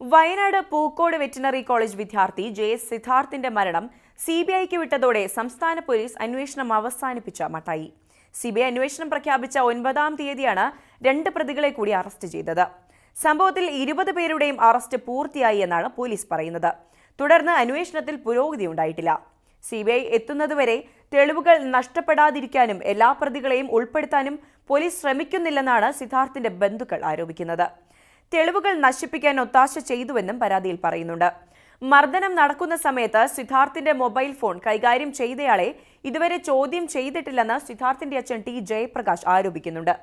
Wayanad Pookode veterinary college വിദ്യാർത്ഥി J S സിദ്ധാർത്ഥിന്റെ മരണം സി ബി ഐക്ക് വിട്ടതോടെ സംസ്ഥാന പോലീസ് അന്വേഷണം അവസാനിപ്പിച്ച മട്ടായി. സി ബി ഐ അന്വേഷണം പ്രഖ്യാപിച്ച ഒൻപതാം തീയതിയാണ് രണ്ട് പ്രതികളെ കൂടി അറസ്റ്റ് ചെയ്തത്. സംഭവത്തിൽ ഇരുപത് പേരുടെയും അറസ്റ്റ് പൂർത്തിയായി എന്നാണ് പോലീസ് പറയുന്നത്. തുടർന്ന് അന്വേഷണത്തിൽ പുരോഗതി ഉണ്ടായിട്ടില്ല. സി ബി ഐ എത്തുന്നതുവരെ തെളിവുകൾ നഷ്ടപ്പെടാതിരിക്കാനും എല്ലാ പ്രതികളെയും ഉൾപ്പെടുത്താനും പോലീസ് ശ്രമിക്കുന്നില്ലെന്നാണ് സിദ്ധാർത്ഥിന്റെ ബന്ധുക്കൾ ആരോപിക്കുന്നത്. തെളിവുകൾ നശിപ്പിക്കാൻ ഒത്താശ ചെയ്തുവെന്നും പരാതിയിൽ പറയുന്നുണ്ട്. മർദ്ദനം നടക്കുന്ന സമയത്ത് സിദ്ധാർത്ഥിന്റെ മൊബൈൽ ഫോൺ കൈകാര്യം ചെയ്തയാളെ ഇതുവരെ ചോദ്യം ചെയ്തിട്ടില്ലെന്ന് സിദ്ധാർത്ഥിന്റെ അച്ഛൻ ടി ജയപ്രകാശ് ആരോപിക്കുന്നുണ്ട്.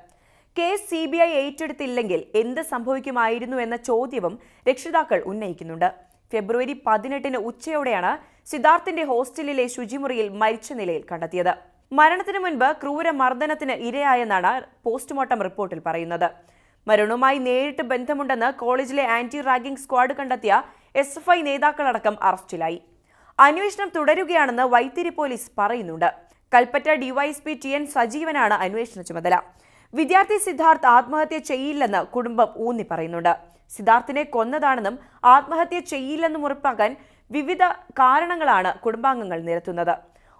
കേസ് സി ബി ഐ ഏറ്റെടുത്തില്ലെങ്കിൽ എന്ത് സംഭവിക്കുമായിരുന്നു എന്ന ചോദ്യവും രക്ഷിതാക്കൾ ഉന്നയിക്കുന്നുണ്ട്. ഫെബ്രുവരി പതിനെട്ടിന് ഉച്ചയോടെയാണ് സിദ്ധാർത്ഥിന്റെ ഹോസ്റ്റലിലെ ശുചിമുറിയിൽ മരിച്ച നിലയിൽ കണ്ടെത്തിയത്. മരണത്തിന് മുൻപ് ക്രൂര മർദ്ദനത്തിന് ഇരയായെന്നാണ് പോസ്റ്റ്മോർട്ടം റിപ്പോർട്ടിൽ പറയുന്നത്. മരണവുമായി നേരിട്ട് ബന്ധമുണ്ടെന്ന് കോളേജിലെ ആന്റി റാഗിംഗ് സ്ക്വാഡ് കണ്ടെത്തിയ എസ് എഫ് ഐ നേതാക്കളടക്കം അറസ്റ്റിലായി. അന്വേഷണം തുടരുകയാണെന്ന് വൈത്തിരി പോലീസ് പറയുന്നുണ്ട്. കൽപ്പറ്റ ഡിവൈഎസ്പി ടി എൻ സജീവനാണ് അന്വേഷണ ചുമതല. വിദ്യാർത്ഥി സിദ്ധാർത്ഥ് ആത്മഹത്യ ചെയ്യില്ലെന്ന് കുടുംബം ഊന്നി പറയുന്നുണ്ട്. സിദ്ധാർത്ഥിനെ കൊന്നതാണെന്നും ആത്മഹത്യ ചെയ്യില്ലെന്നും ഉറപ്പാക്കാൻ വിവിധ കാരണങ്ങളാണ് കുടുംബാംഗങ്ങൾ നിരത്തുന്നത്.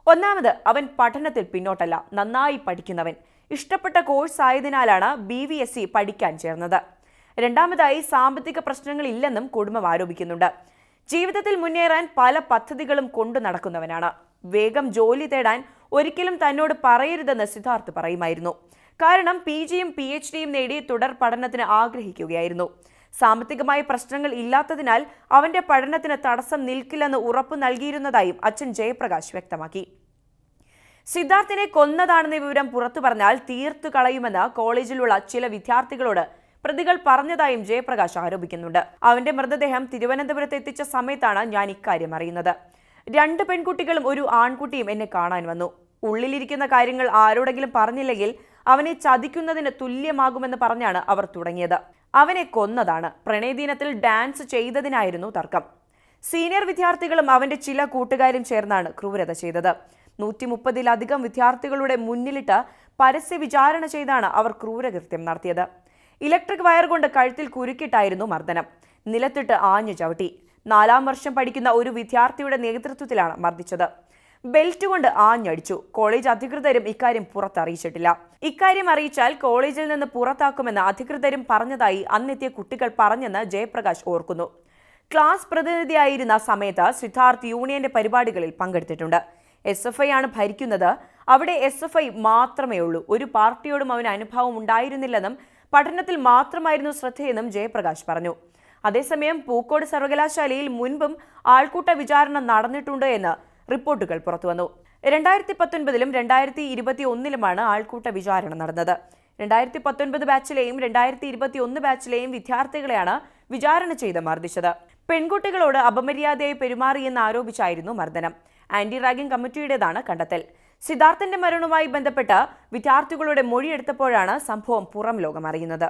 ഒന്നാമത് അവൻ പഠനത്തിൽ പിന്നോട്ടല്ല നന്നായി പഠിക്കുന്നവൻ. ഇഷ്ടപ്പെട്ട കോഴ്സ് ആയതിനാലാണ് ബി വി എസ് സി പഠിക്കാൻ ചേർന്നത്. രണ്ടാമതായി സാമ്പത്തിക പ്രശ്നങ്ങളില്ലെന്നും കുടുംബം ആരോപിക്കുന്നുണ്ട്. ജീവിതത്തിൽ മുന്നേറാൻ പല പദ്ധതികളും കൊണ്ടു നടക്കുന്നവനാണ്. വേഗം ജോലി തേടാൻ ഒരിക്കലും തന്നോട് പറയരുതെന്ന് സിദ്ധാർത്ഥ് പറയുമായിരുന്നു. കാരണം പി ജിയും പി എച്ച് ഡിയും നേടി തുടർ പഠനത്തിന് ആഗ്രഹിക്കുകയായിരുന്നു. സാമ്പത്തികമായ പ്രശ്നങ്ങൾ ഇല്ലാത്തതിനാൽ അവന്റെ പഠനത്തിന് തടസ്സം നിൽക്കില്ലെന്ന് ഉറപ്പു നൽകിയിരുന്നതായും അച്ഛൻ ജയപ്രകാശ് വ്യക്തമാക്കി. സിദ്ധാർത്ഥിനെ കൊന്നതാണെന്ന വിവരം പുറത്തു പറഞ്ഞാൽ തീർത്തു കളയുമെന്ന് കോളേജിലുള്ള ചില വിദ്യാർത്ഥികളോട് പ്രതികൾ പറഞ്ഞതായും ജയപ്രകാശ് ആരോപിക്കുന്നുണ്ട്. അവന്റെ മൃതദേഹം തിരുവനന്തപുരത്ത് എത്തിച്ച സമയത്താണ് ഞാൻ ഇക്കാര്യം അറിയുന്നത്. രണ്ട് പെൺകുട്ടികളും ഒരു ആൺകുട്ടിയും എന്നെ കാണാൻ വന്നു. ഉള്ളിലിരിക്കുന്ന കാര്യങ്ങൾ ആരോടെങ്കിലും പറഞ്ഞില്ലെങ്കിൽ അവനെ ചതിക്കുന്നതിന് തുല്യമാകുമെന്ന് പറഞ്ഞാണ് അവർ തുടങ്ങിയത്. അവനെ കൊന്നതാണ്. പ്രണയദിനത്തിൽ ഡാൻസ് ചെയ്തതിനായിരുന്നു തർക്കം. സീനിയർ വിദ്യാർത്ഥികളും അവന്റെ ചില കൂട്ടുകാരും ചേർന്നാണ് ക്രൂരത ചെയ്തത്. നൂറ്റി മുപ്പതിലധികം വിദ്യാർത്ഥികളുടെ മുന്നിലിട്ട് പരസ്യ വിചാരണ ചെയ്താണ് അവർ ക്രൂരകൃത്യം നടത്തിയത്. ഇലക്ട്രിക് വയർ കൊണ്ട് കഴുത്തിൽ കുരുക്കിട്ടായിരുന്നു മർദ്ദനം. നിലത്തിട്ട് ആഞ്ഞു ചവിട്ടി. നാലാം വർഷം പഠിക്കുന്ന ഒരു വിദ്യാർത്ഥിയുടെ നേതൃത്വത്തിലാണ് മർദ്ദിച്ചത്. ബെൽറ്റ് കൊണ്ട് ആഞ്ഞടിച്ചു. കോളേജ് അധികൃതരും ഇക്കാര്യം പുറത്തറിയിച്ചിട്ടില്ല. ഇക്കാര്യം അറിയിച്ചാൽ കോളേജിൽ നിന്ന് പുറത്താക്കുമെന്ന് അധികൃതരും പറഞ്ഞതായി അന്നെത്തിയ കുട്ടികൾ പറഞ്ഞെന്ന് ജയപ്രകാശ് ഓർക്കുന്നു. ക്ലാസ് പ്രതിനിധിയായിരുന്ന സമയത്ത് സിദ്ധാർത്ഥ് യൂണിയന്റെ പരിപാടികളിൽ പങ്കെടുത്തിട്ടുണ്ട്. എസ് എഫ് ഐ ആണ് ഭരിക്കുന്നത്. അവിടെ എസ് എഫ് ഐ മാത്രമേ ഉള്ളൂ. ഒരു പാർട്ടിയോടും അവന് അനുഭവം ഉണ്ടായിരുന്നില്ലെന്നും പഠനത്തിൽ മാത്രമായിരുന്നു ശ്രദ്ധയെന്നും ജയപ്രകാശ് പറഞ്ഞു. അതേസമയം പൂക്കോട് സർവകലാശാലയിൽ മുൻപും ആൾക്കൂട്ട വിചാരണ നടന്നിട്ടുണ്ട് എന്ന് റിപ്പോർട്ടുകൾ പുറത്തുവന്നു. രണ്ടായിരത്തി പത്തൊൻപതിലും രണ്ടായിരത്തി ഇരുപത്തി ഒന്നിലുമാണ് ആൾക്കൂട്ട വിചാരണ നടന്നത്. രണ്ടായിരത്തി പത്തൊൻപത് ബാച്ചിലെയും രണ്ടായിരത്തി ഇരുപത്തി ഒന്ന് ബാച്ചിലെയും വിദ്യാർത്ഥികളെയാണ് വിചാരണ ചെയ്ത് മർദ്ദിച്ചത്. പെൺകുട്ടികളോട് അപമര്യാദയായി പെരുമാറിയെന്ന് ആരോപിച്ചായിരുന്നു മർദ്ദനം. ആന്റി റാഗിംഗ് കമ്മിറ്റിയുടേതാണ് കണ്ടെത്തൽ. സിദ്ധാർത്ഥന്റെ മരണവുമായി ബന്ധപ്പെട്ട് വിദ്യാർത്ഥികളുടെ മൊഴിയെടുത്തപ്പോഴാണ് സംഭവം പുറം ലോകം അറിയുന്നത്